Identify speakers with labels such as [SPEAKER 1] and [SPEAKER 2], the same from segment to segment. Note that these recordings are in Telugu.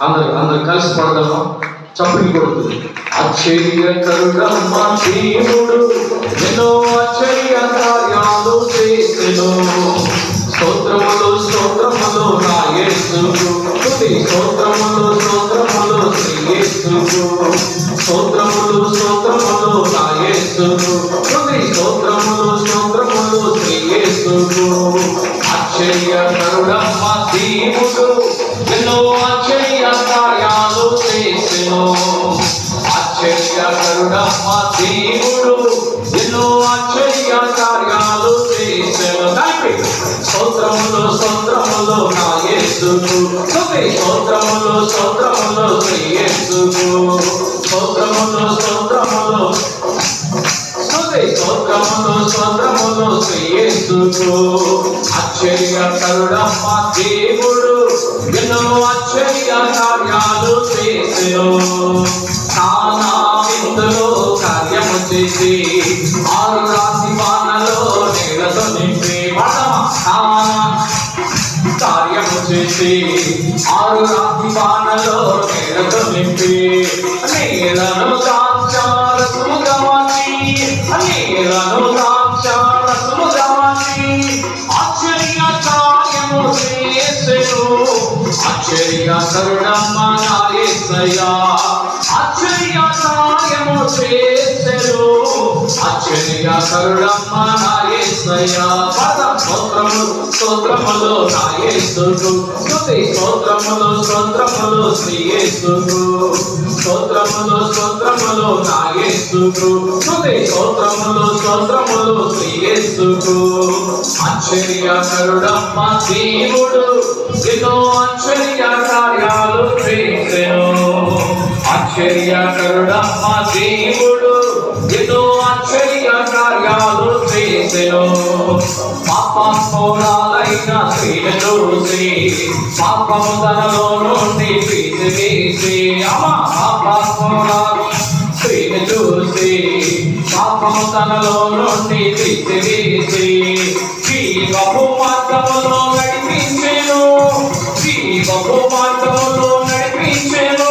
[SPEAKER 1] అందరు అందరు కలిసి పడదామా? చప్పటి కొడుతుంది. ఆశ్చర్యకరుడమ్మ దేవుడు ఎన్నో ఆశ్చర్య కార్యాలు చేసెను. స్తోత్రములు స్తోత్రములు నా స్తోత్రములు స్తోత్రములు శ్రీ స్తోత్రములు స్తోత్రములు నా స్తోత్రములు స్తోత్రములు శ్రీ యేసుకు మా దేవుడు. ఎన్నో ఆశ్చర్య కార్యాలు చేసెను స్తోత్రములు స్తోత్రములు నా యేసుకు. స్తోత్రములు స్తోత్రములు యేసుకు. స్తోత్రములు స్తోత్రములు. స్తోత్రములు స్తోత్రములు శ్రీ యేసుకు. ఆశ్చర్యకరుడమ్మ దేవుడు. ఎన్నో ఆశ్చర్య కార్యము చేసి ఆరు రాతి వానలో నీళ్ళతో నింపి నేలను ద్రాక్షారసముగా మార్చి నేలను ద్రాక్షారసముగా మార్చి ఆశ్చర్య కార్యము చేసెను ఆశ్చర్య కరుణమ్మ నా యేసయ్యా ఆశ్చర్య కార్యము చేసెను ఆశ్చర్య కరుణమ్మ నా స్తోత్రములు నా స్తుతి స్తోత్రములు స్తోత్రములు శ్రీ స్తోత్రములు స్తోత్రములు నా స్తుతి స్తోత్రములు స్తోత్రములు శ్రీ యేసుకు కరుడమ్మ దేవుడు ఎన్నో ఆశ్చర్య కార్యాలు చేసెను ఆశ్చర్య పాపస్ఫోరాలైన స్త్రీని చూసి పాపము తనలో నుండి తీసివేసి అమ్మ పాపస్ఫోరాలు స్త్రీని చూసి పాపము తనలో నుండి తీసివేసి జీవపు మార్గములో నడిపించేను జీవపు మార్గములో నడిపించేను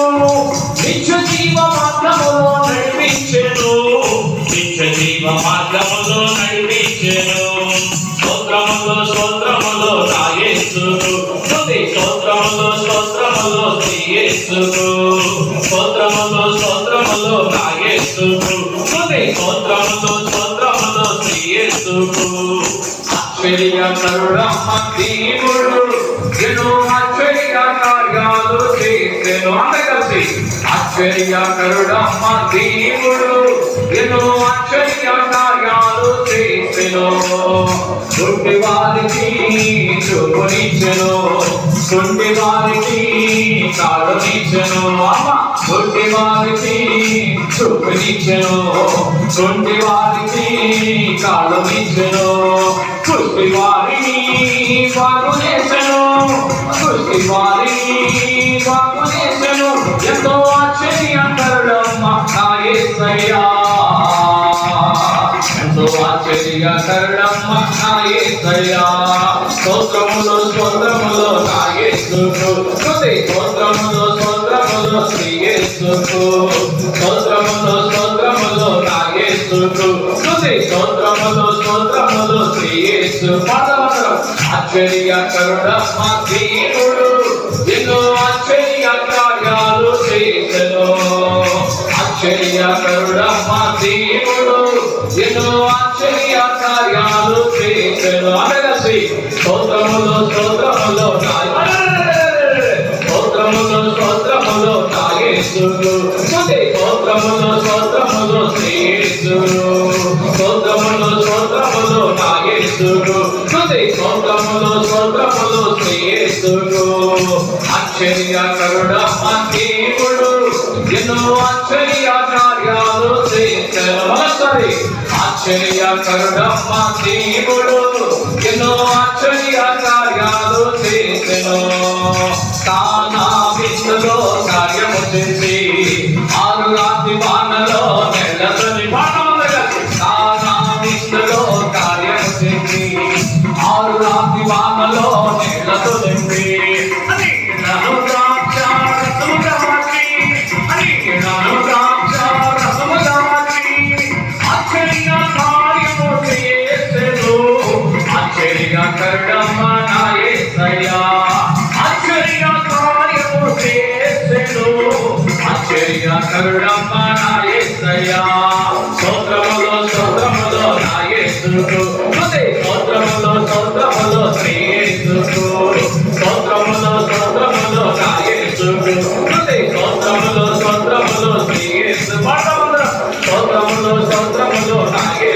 [SPEAKER 1] నిత్య జీవ మార్గములో నడిపించేను నిత్య జీవ మార్గములో నడిపించేను. యేసుకు స్తోత్రములు స్తోత్రములు శ్రీ యేసుకు స్తోత్రములు స్తోత్రములు నా యేసుకు స్తోత్రములు స్తోత్రములు శ్రీ యేసుకు ఆశ్చర్య కరుడమ్మ దేవుడు ఎన్నో ఆశ్చర్య కార్యాలు చేసెను అంత కలిసి ఆశ్చర్య దేవుడు ఆశ్చర్య చేసెను గుడ్డి వారికి చూపునిచ్చెను. గుడ్డి వారికి కాడునిచ్చెను అమ్మ గుడ్డి వారికి చూపునిచ్చెను. గుడ్డి వారికి కాడునిచ్చెను కుష్టి వారిని వారు స్తోత్రములు స్తోత్రములు నా స్తోత్రములు స్తోత్రములు శ్రీ స్తోత్రములు స్తోత్రములు నా స్తోత్రములు స్తోత్రములు శ్రీ పాదవరం ఆశ్చర్య కరుడమ్మ దేవుడు చేసెను అనగసి స్తోత్రములు స్తోత్రములు నా స్తోత్రములు స్తోత్రములు నా యేసుకు స్తుతి స్తోత్రములు స్తోత్రములు శ్రీ యేసుకు స్తోత్రములు స్తోత్రములు నా ఆశ్చర్య కరుడమ్మ దేవుడు ఎన్నో ఆశ్చర్య మరి? ఆశ్చర్య కరుడమ్మ దేవుడు ఎన్నో ఆశ్చర్య కార్యాలు చేసెను. తానా విందులో కార్యము చేసి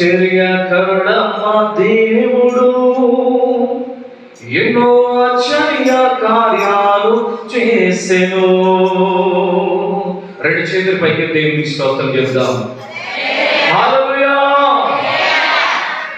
[SPEAKER 2] ఆశ్చర్య దేవుడు. ఎన్నో ఆశ్చర్య కార్యాలు చేసెను. రెండు చేతులు పైకి దేవుని స్తోత్రం చేద్దాం.